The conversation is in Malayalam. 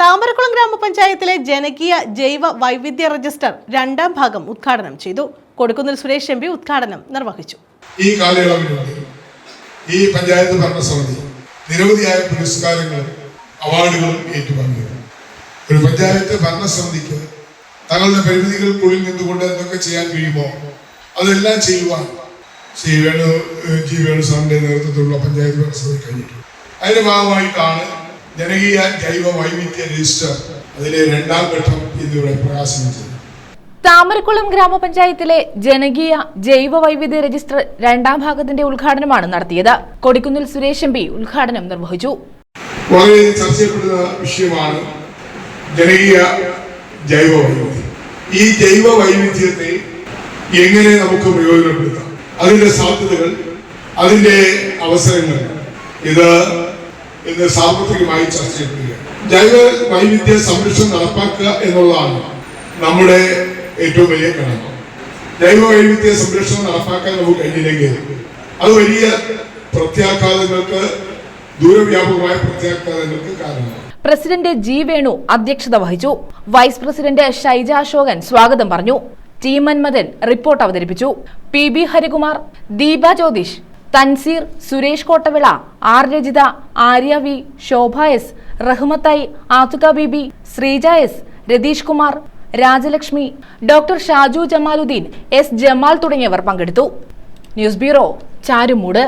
താമരക്കുളം ഗ്രാമപഞ്ചായത്തിലെ ജനകീയ ജൈവ വൈവിധ്യ രജിസ്റ്റർ രണ്ടാം ഭാഗം ഉദ്ഘാടനം ചെയ്തു. കൊടുക്കുന്നിൽ സുരേഷ് എം പി ഉദ്ഘാടനം നിർവഹിച്ചു. ഈ കാലയളവിനുള്ളിൽ ഈ പഞ്ചായത്ത് ഭരണസമിതി നിരവധിയായ പുരസ്കാരങ്ങളും അവാർഡുകളും ഏറ്റുവാങ്ങി ഒരു പഞ്ചായത്ത് ഭരണസമിതിക്ക് തങ്ങളുടെ പരിമിതികൾക്കുള്ളിൽ നിന്നുകൊണ്ട് എന്തൊക്കെ ചെയ്യാൻ കഴിയുമോ അതെല്ലാം ചെയ്യുവാൻ ശ്രീ വേണു ജി വേണു സാറിന്റെ നേതൃത്വത്തിലുള്ള പഞ്ചായത്ത് ഭരണസമിതി കഴിഞ്ഞിട്ടുണ്ട്. അതിന്റെ ഭാഗമായിട്ടാണ് ജനകീയ ജൈവ വൈവിധ്യ രജിസ്റ്റർ അതിലെ രണ്ടാം ഘട്ടം ഇന്നിവിടെ പ്രകാശനം ചെയ്തു. താമരക്കുളം ഗ്രാമപഞ്ചായത്തിലെ ജനകീയ ജൈവ വൈവിധ്യ രജിസ്റ്റർ രണ്ടാം ഭാഗത്തിന്റെ ഉദ്ഘാടനമാണ് നടത്തിയത്. കൊടിക്കുന്നിൽ സുരേഷ് എം പി ഉദ്ഘാടനം നിർവഹിച്ചു. വളരെ ചർച്ച ചെയ്യപ്പെടുന്ന വിഷയമാണ് ജനകീയ ജൈവ വൈവിധ്യം. ഈ ജൈവ വൈവിധ്യത്തെ എങ്ങനെ നമുക്ക് പ്രയോജനപ്പെടുത്താം അതിന്റെ സാധ്യതകൾ അതിന്റെ അവസരങ്ങൾ ഇത് ഇന്ന് സാർവത്രികമായി ചർച്ച ചെയ്യപ്പെടുകയാണ് ജൈവ വൈവിധ്യ സംരക്ഷണം നടപ്പാക്കുക എന്നുള്ളതാണ് നമ്മുടെ ഏറ്റവും വലിയ കടമ ജൈവ വൈവിധ്യ സംരക്ഷണം നടപ്പാക്കാൻ നമുക്ക് കഴിഞ്ഞില്ലെങ്കിൽ അത് വലിയ പ്രത്യാഘാതങ്ങൾക്ക് ദൂരവ്യാപകമായ പ്രത്യാഘാതങ്ങൾക്ക് കാരണമാണ് പ്രസിഡന്റ് ജി വേണു അധ്യക്ഷത വഹിച്ചു. വൈസ് പ്രസിഡന്റ് ഷൈജ അശോകൻ സ്വാഗതം പറഞ്ഞു. ടി മന്മഥൻ റിപ്പോർട്ട് അവതരിപ്പിച്ചു. P B Harikumar Deepa Jyothish Thanseer Suresh Kottavila R Rajitha Arya V Shobha S റഹ്മത്തായി ആതുക Bibi Sreeja S Ratheesh Kumar Rajalakshmi doctor Shaju Jamaluddin S Jamal തുടങ്ങിയവർ പങ്കെടുത്തു. News bureau Charummood.